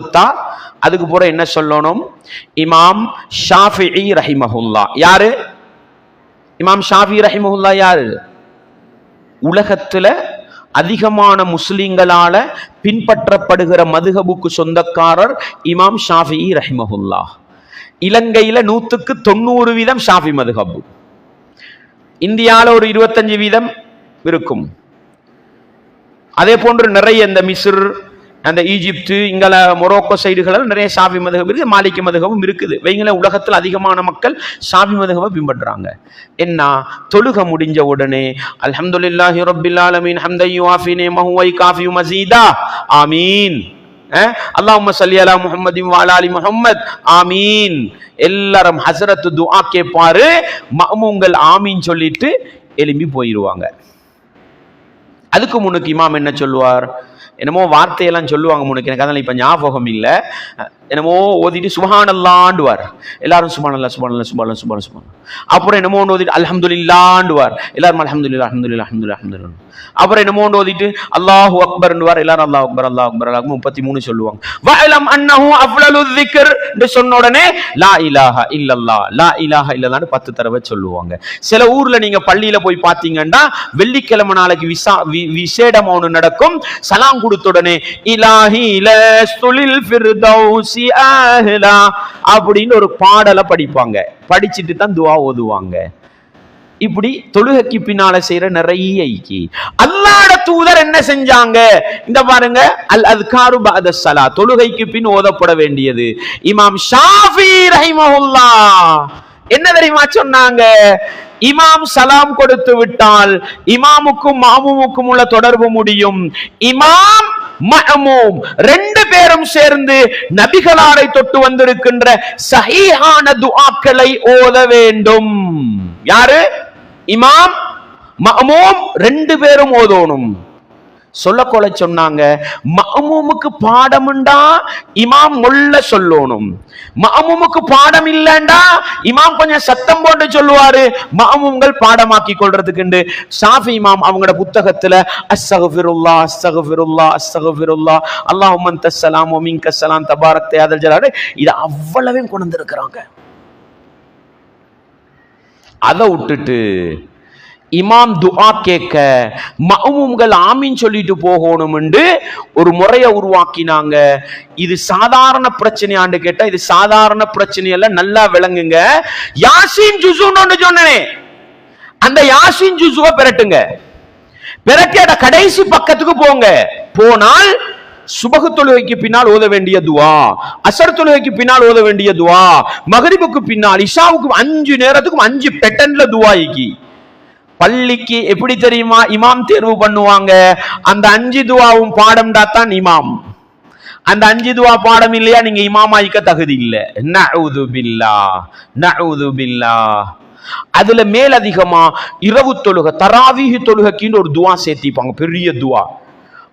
கொடுத்தா அதுக்கு போற என்ன சொல்லணும்? இமாம் ஷாஃபி ரஹிமஹுல்லா. யாரு? இமாம் ஷாஃபி ரஹிமஹுல்லா யாரு? உலகத்துல அதிகமான முஸ்லிம்களால பின்பற்றப்படுகிற மதுகபுக்கு சொந்தக்காரர் இமாம் ஷாஃபி ரஹிமஹுல்லா. இலங்கையில நூத்துக்கு தொண்ணூறு வீதம் ஷாஃபி மதுஹபு. இந்தியாவில் ஒரு இருபத்தஞ்சு வீதம் இருக்கும். அதே போன்று நிறைய இந்த மிஸ்ர் அந்த ஈஜிப்து இங்கே மொரோக்கோ சைடுகளில் நிறைய சாவி மதுகம் இருக்குது மாலிக்க மதுகமும் இருக்குது. வைங்கள உலகத்தில் அதிகமான மக்கள் சாவி மதுகவை பின்பற்றுறாங்க. என்ன? தொழுக முடிஞ்ச உடனே அல்ஹம்துலில்லாஹி ரப்பில் ஆலமீன் ஹம்தை யுஆஃபி மஹுவை வ மசீதா. ஆமீன். அல்லாஹ் சல்லி அலா முஹம்மதின் வாலாலி அலா முஹம்மத். ஆமீன். எல்லாரும் ஹஸரத் துஆ கேட்பாரு மமுங்கள் ஆமீன் சொல்லிட்டு எழும்பி போயிடுவாங்க அதுக்கு முன்னுக்கு இமாம் என்ன சொல்லுவார்? என்னமோ வார்த்தையெல்லாம் சொல்லுவாங்க உனக்கு எனக்கு அதனால் இப்போ ஞாபகம் இல்லை. என்னமோ ஓதிட்டு சுபஹானல்லாண்டுவார் எல்லாரும் சுபானல்லா சுபானல்லா சுபானல்லா சுபான சுபான அப்புறம் என்னமோ ஒன்று ஓதிட்டு அல்ஹம்துலில்லாண்டுவார் எல்லாரும் அல்ஹம்துலில்லா அல்ஹம்துலில்லா அல்ஹம்துலில்லா அல்ஹம்துலில்லா அப்புறம் என்னமோ ஒன்று ஓதிட்டு அல்லாஹு அக்பர்ன்னுவார். எல்லாரும் அல்லாஹ் அக்பர் அல்லாஹ் அக்பர் அல்லாஹ் முப்பத்தி மூணு சொல்லுவாங்க. வஅலம் அன்னஹு அஃலலு திக்ர் என்று சொன்ன உடனே லா இலாஹா இல்லல்லாஹ் லா இலாஹா இல்லல்லான்னு பத்து தடவை சொல்லுவாங்க. சில ஊர்ல நீங்க பள்ளியில போய் பாத்தீங்கன்னா வெள்ளிக்கிழமை நாளைக்கு விசா வி- விசேடம் ஒன்று நடக்கும். சலாம் கொடுத்த உடனே இலாஹி லஸ்துலில் ஃபிர்தௌசி அஹ்லா அப்படின்னு ஒரு பாடலை படிப்பாங்க. படிச்சுட்டு தான் துவா ஓதுவாங்க. இப்படி தொழுகைக்கு பின்னால செய்யற நிறைய ஐக்கி. அல்லாட தூதர் என்ன செஞ்சாங்க? இந்த பாருங்க அல் அத்காரு பஅத ஸலா. தொழுகைக்கு பின் ஓதப்பட வேண்டியது. இமாம் ஷாஃபி ரஹிமஹுல்லா. என்ன தெரியுமா சொன்னாங்க? இமாம் சலாம் கொடுத்து விட்டால் இமாமுக்கும் மாமுமுக்கும் உள்ள தொடர்பு முடியும். இமாம் மஅமூம். ரெண்டு பேரும் சேர்ந்து நபிகளாரை தொட்டு வந்திருக்கின்ற சஹீஹான துஆக்களை ஓத வேண்டும். யாரு? இமாம் மஅமூம் ரெண்டு பேரும் ஓதோணும். சொல்லக்கொள்ள சொன்னாங்க. மஅமூமுக்கு பாடமுண்டா? இமாம் மொல்ல சொல்லணும். மஅமூமுக்கு பாடம் இல்லைண்டா? இமாம் கொஞ்சம் சத்தம் போட்டு சொல்லுவாரு. மஅமூம்கள் பாடமாக்கி கொள்றதுக்குண்டு சாஃபி இமாம் அவங்களோட புத்தகத்துல அஸ்ஸகுஃபிருல்லா அஸ்ஸகுஃபிருல்லா அஸ்ஸகுஃபிருல்லா அல்லாஹ் அன்தஸ் சலாம் வ மின்கஸ் ஸலாம் தபாரக் தயாதல் ஜலால். இதை அவ்வளவையும் கொண்டு வந்திருக்கிறாங்க. அதை விட்டுட்டு இமாம் துஆ கேட்க மவும்கள் ஆமீன் சொல்லிட்டு போகணும்னு ஒரு முறையை உருவாக்கினாங்க. இது சாதாரண பிரச்சனையாண்டு கேட்டா இது சாதாரண பிரச்சனை நல்லா விளங்குங்க. யாசின் ஜுசுன்னு ஒண்ணு சொன்னேன். அந்த யாசின் ஜுசுவை பெரட்டுங்க. பெரட்டி அட கடைசி பக்கத்துக்கு போங்க. போனால் சுபகு தொழுகைக்கு பின்னால் ஓத வேண்டிய துவா அசர் தொழுகைக்கு பின்னால் ஓத வேண்டிய துவா மகரிபுக்கு பின்னால் இஷாவுக்கு அஞ்சு நேரத்துக்கும் அஞ்சு பெட்டன்ல துவாய்க்கு பள்ளிக்கு எப்படி தெரியுமா இமாம் தேர்வு பண்ணுவாங்க? அந்த அஞ்சு துவாவும் பாடம்டா தான் இமாம். அந்த அஞ்சு துவா பாடம் இல்லையா? நீங்க இமாமாய்க்க தகுதி இல்லை. நஊது பில்லா நஊது பில்லா. அதுல மேலதிகமா இரவு தொழுகை தராவீக தொழுகைக்குன்னு ஒரு துவா சேர்த்திப்பாங்க பெரிய துவா.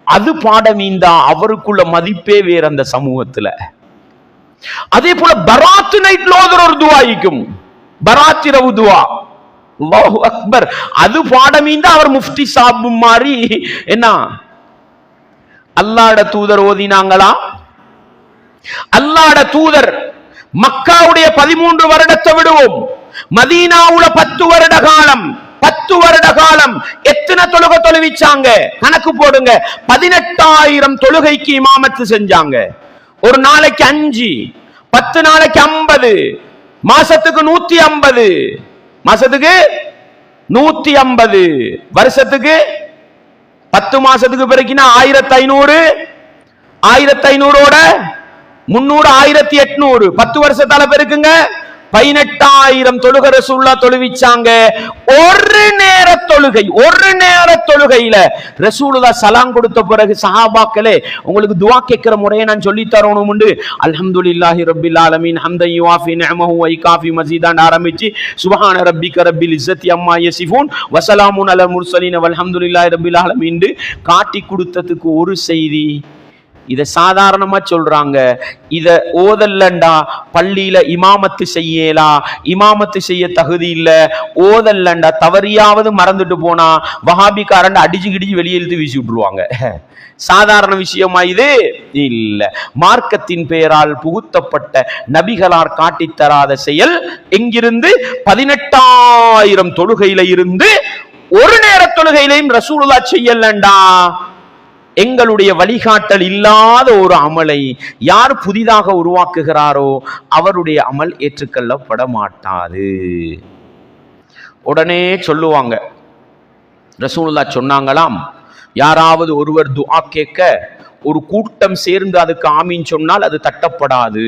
அது பாடமீந்தா அவருக்குள்ள மதிப்பே வேற அந்த சமூகத்துல. அதே போல பராத்து நைட்ல ஒரு துவாய்க்கும் பராத் இரவு துவா. அக்பர். அது பாடமீந்தா அவர் முஃப்தி சாபு மாதிரி என்ன? அல்லாட தூதர் ஓதினாங்களா? அல்லாட தூதர் மக்காவுடைய பதிமூன்று வருடத்தை விடுவோம். மதீனாவுல பத்து வருட காலம் பத்து வருட காலம் எத்தனை தொழுகை தொழுவிச்சாங்க? கணக்கு போடுங்க. பதினெட்டாயிரம் தொழுகைக்கு இமாமத்து செஞ்சாங்க. ஒரு நாளைக்கு அஞ்சு பத்து நாளைக்கு ஐம்பது மாசத்துக்கு நூத்தி ஐம்பது. மாசத்துக்கு நூத்தி ஐம்பது. வருஷத்துக்கு பத்து மாசத்துக்கு பிறகுனா ஆயிரத்தி ஐநூறு. ஆயிரத்தி ஐநூறோட முன்னூறு ஆயிரத்தி எட்நூறு. பத்து வருஷத்தால பெருக்குங்க. பதினெட்டாயிரம் தொழுக ரசூல்லா தொழுவிச்சாங்க. ஒரு நேர தொழுகை ஒரு நேர தொழுகையில ரசூலுல்லா சலாம் கொடுத்த பிறகு சஹாபாக்களே உங்களுக்கு துவா கேட்கிற முறையை நான் சொல்லி தரணும் உண்டு. அல்ஹம்துலில்லாஹி ரப்பில் ஆலமீன். ஹம்தை யுவாஃபி நிஅமஹு வ காஃபி மஸீதான் ஆரம்பிச்சு சுப்ஹான ரப்பிக ரப்பில் இஸ்ஸத்தி அம்மா யசிஃபூன். வஸலாமுன் அலல் முர்சலீன். வல்ஹம்துலில்லாஹி ரப்பில் ஆலமீன். காட்டி கொடுத்ததுக்கு ஒரு செய்தி. இதை சாதாரணமா சொல்றாங்க. இதை ஓதல்லண்டா பள்ளியில இமாமத்து செய்யலா இமாமத்து செய்ய தகுதி இல்லை ஓதல்லண்டா தவறியாவது மறந்துட்டு போனா வஹாபிக்காரன் அடிச்சு கிடிச்சு வெளியே இழுத்து வீசி விட்டுருவாங்க. சாதாரண விஷயமா இது? இல்ல. மார்க்கத்தின் பெயரால் புகுத்தப்பட்ட நபிகளார் காட்டித்தராத செயல் எங்கிருந்து? பதினெட்டாயிரம் தொழுகையில இருந்து ஒரு நேர தொழுகையிலையும் ரசூலுல்லா செய்யலண்டா எங்களுடைய வழிகாட்டல் இல்லாத ஒரு அமலை யார் புதிதாக உருவாக்குகிறாரோ அவருடைய அமல் ஏற்றுக்கொள்ளப்பட மாட்டாது உடனே சொல்லுவாங்க. ரசூலுல்லா சொன்னாங்களாம் யாராவது ஒருவர் துஆ கேட்க ஒரு கூட்டம் சேர்ந்து அதுக்கு ஆமீன் சொன்னால் அது தட்டப்படாது.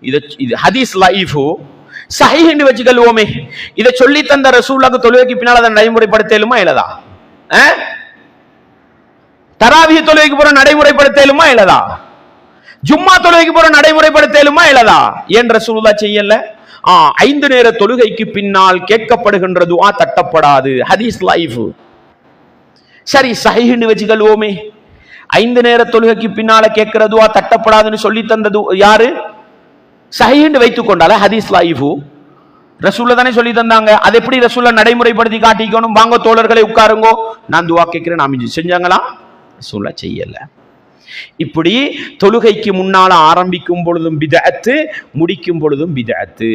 இது இது ஹதீஸ் லைஃபு. சஹீஹ்னு வச்சுக்கல்வோமே இதை சொல்லி தந்த ரசூலாக்கு தொழுகைக்கு பின்னால் அதை நடைமுறைப்படுத்தலுமா இல்லதா? ஆ? தராவிய தொழுகைக்கு போற நடைமுறைப்படுத்தலுமா இல்லதா? ஜும்மா தொழுகைக்கு போற நடைமுறைப்படுத்தலுமா இல்லதா? ஏன் ரசூலுல்லா செய்யல? ஆ ஐந்து நேர தொழுகைக்கு பின்னால் கேட்கப்படுகின்ற துஆ தட்டப்படாது. ஹதீஸ் லைஃப். சரி சகின்னு வச்சுக்கல்வோமே ஐந்து நேர தொழுகைக்கு பின்னால கேட்கிற தட்டப்படாதுன்னு சொல்லி தந்தது யாரு? சகின்னு வைத்துக் கொண்டால ஹதீஸ் லைஃபு. ரசூல்ல தானே சொல்லி தந்தாங்க. அது எப்படி ரசூல்ல நடைமுறைப்படுத்தி காட்டிக்கணும்? வாங்க தோழர்களை உட்காருங்கோ. நான் துவா கேட்கிறேன் நான் செஞ்சாங்களா? சொல்ல செய்யல. இப்படி தொழுகைக்கு முன்னால ஆரம்பிக்கும் பொழுதும் பிதஅத்து முடிக்கும் பொழுதும் பிதஅத்து.